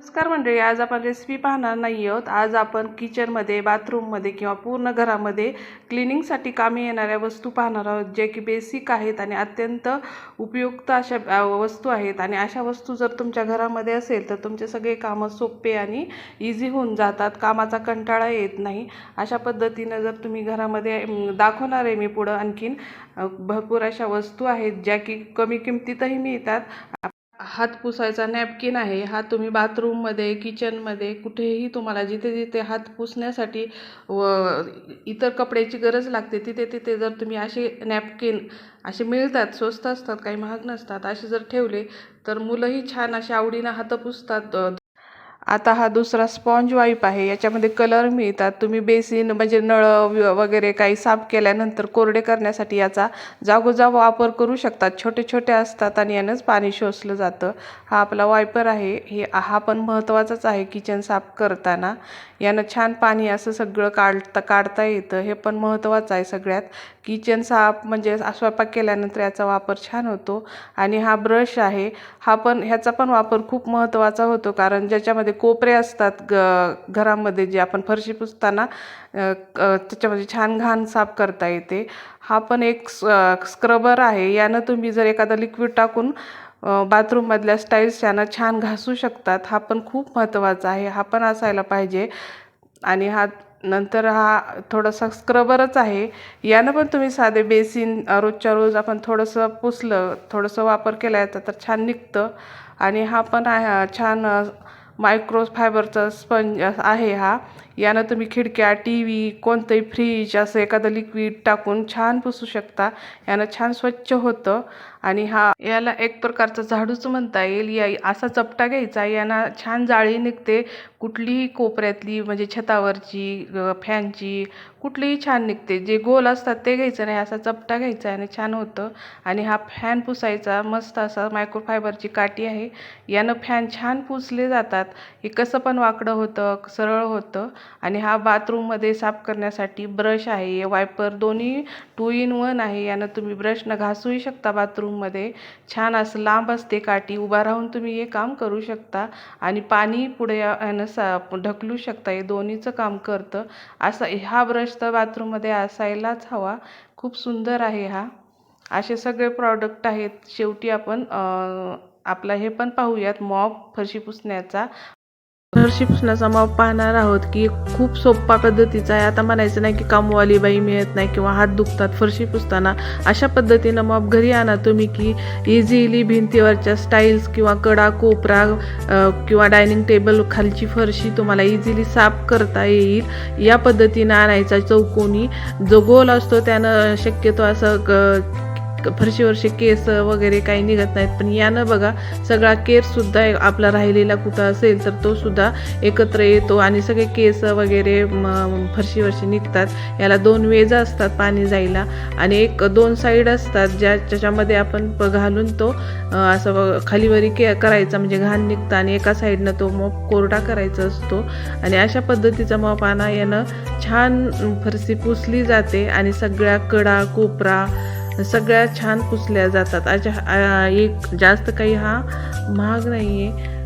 नमस्कार मंडळी आज आपण रेसिपी पाहणार नाही आहोत. आज आपण किचनमध्ये बाथरूममध्ये किंवा पूर्ण घरामध्ये क्लिनिंगसाठी कामी येणाऱ्या वस्तू पाहणार आहोत जे की बेसिक आहेत आणि अत्यंत उपयुक्त अशा वस्तू आहेत. आणि अशा वस्तू जर तुमच्या घरामध्ये असेल तर तुमचे सगळे कामं सोपे आणि इझी होऊन जातात. कामाचा कंटाळा येत नाही. अशा पद्धतीनं जर तुम्ही घरामध्ये दाखवणार आहे मी पुढं आणखीन भरपूर अशा वस्तू आहेत ज्या की कमी किमतीतही मिळतात. हात पुसायचा नॅपकिन आहे हा तुम्ही बाथरूममध्ये किचनमध्ये कुठेही तुम्हाला जिथे जिथे हात पुसण्यासाठी व इतर कपड्याची गरज लागते तिथे तिथे जर तुम्ही असे नॅपकिन असे मिळतात स्वस्त असतात काही महाग नसतात असे जर ठेवले तर मुलंही छान असे आवडीनं हात पुसतात आता हा दुसरा स्पॉन्ज वाईप आहे. याच्यामध्ये कलर मिळतात. तुम्ही बेसिन म्हणजे नळ व- वगैरे काही साफ केल्यानंतर कोरडे करण्यासाठी याचा जागोजाग वापर करू शकतात. छोटे छोटे असतात आणि यानंच पाणी शोषलं जातं. हा आपला वायपर आहे. हे हा पण महत्त्वाचाच आहे. किचन साफ करताना यानं छान पाणी असं सगळं काढता काढता येतं. हे पण महत्त्वाचं आहे सगळ्यात. किचन साफ म्हणजे स्वयंपाक केल्यानंतर याचा वापर छान होतो. आणि हा ब्रश आहे. हा पण ह्याचा पण वापर खूप महत्त्वाचा होतो. कारण ज्याच्यामध्ये कोपरे असतात ग घरामध्ये जे आपण फरशी पुसताना त्याच्यामध्ये छान घाण साफ करता येते. हा पण एक स्क्रबर आहे. यानं तुम्ही जर एखादं लिक्विड टाकून बाथरूममधल्या स्टाईल्स यानं छान घासू शकतात. हा पण खूप महत्त्वाचा आहे. हा पण असायला पाहिजे. आणि हा नंतर हा थोडासा स्क्रबरच आहे. यानं पण तुम्ही साधे बेसिन रोजच्या रोज आपण थोडंसं पुसलं थोडंसं वापर केला याचा तर छान निघतं. आणि हा पण छान मायक्रो फायबरचा स्पंज आहे हा. यानं तुम्ही खिडक्या टी व्ही कोणतंही फ्रीज असं एखादं लिक्विड टाकून छान पुसू शकता. यानं छान स्वच्छ होतं. आणि हा याला एक प्रकारचा झाडूच म्हणता येईल. या असा चपटा घ्यायचा. यानं छान जाळी निघते. कुठलीही कोपऱ्यातली म्हणजे छतावरची फॅनची कुठलीही छान निघते. जे गोल असतात ते घ्यायचं नाही. असा चपटा घ्यायचा आणि छान होतं. आणि हा फॅन पुसायचा. मस्त असा मायक्रोफायबरची काठी आहे. यानं फॅन छान पुसले जातात. हे कसं पण वाकडं होतं सरळ होतं. आणि हा बाथरूममध्ये साफ करण्यासाठी ब्रश आहे वायपर दोन्ही टू इन वन आहे. यानं तुम्ही ब्रशनं घासूही शकता बाथरूममध्ये. छान असं लांब असते काठी उभा राहून तुम्ही हे काम करू शकता. आणि पाणी पुढे यानं सा ढकलू शकता. हे दोन्हीचं काम करतं. असा हा ब्रश तर बाथरूममध्ये असायलाच हवा. खूप सुंदर आहे हा. असे सगळे प्रॉडक्ट आहेत. शेवटी आपण आपला हे पण पाहूयात. मॉप फरशी पुसण्याचा. फरशी पुसण्याचा मॉप पाहणार आहोत की खूप सोप्पा पद्धतीचा आहे. आता म्हणायचं नाही की कामवाली बाई मिळत नाही किंवा हात दुखतात फरशी पुसताना. अशा पद्धतीनं मॉप घरी आणा तुम्ही की इझिली भिंतीवरच्या स्टाईल्स किंवा कडा कोपरा किंवा डायनिंग टेबल खालची फरशी तुम्हाला इझिली साफ करता येईल. या पद्धतीनं आणायचा चौकोनी. जो गोल असतो त्यानं शक्यतो असं ग- फरशीवरचे केस वगैरे काही निघत नाहीत. पण यानं बघा सगळा केरसुद्धा आपला राहिलेला कुठं असेल तर तो सुद्धा एकत्र येतो आणि सगळे केस वगैरे म, फरशीवरचे निघतात. याला दोन वेजा असतात पाणी जायला आणि एक दोन साईड असतात ज्या ज्याच्यामध्ये आपण प- घालून तो असं खालीवरी के करायचा म्हणजे घाण निघतं आणि एका साईडनं तो मॉप कोरडा करायचा असतो. आणि अशा पद्धतीचा मॉप आणा यानं छान फरशी पुसली जाते आणि सगळ्या कडा कोपरा सगळ्या छान पुसल्या जातात. अशा एक जास्त काही हा महाग नाही आहे